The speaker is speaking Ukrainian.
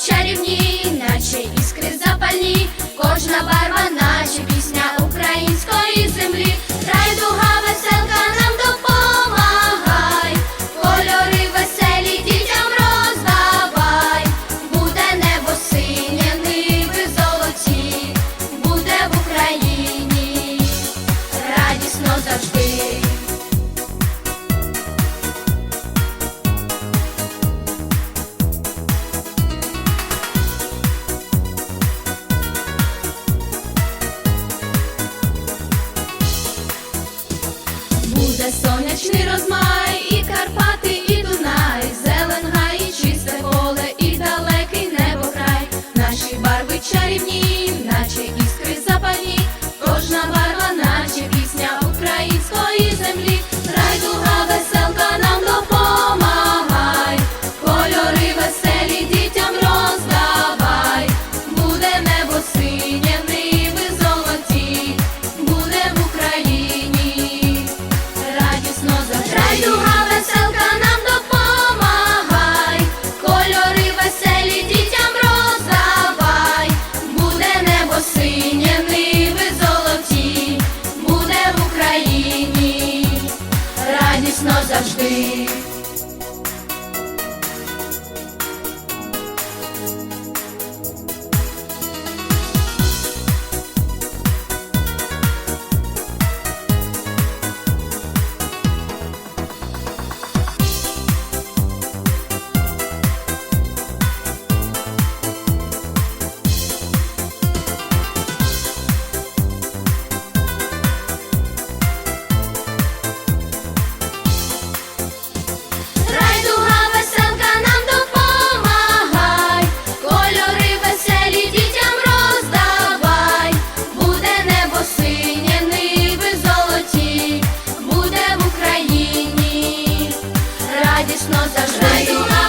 чарівні, сонячний розмай, радісно завжди. Радісно завжди.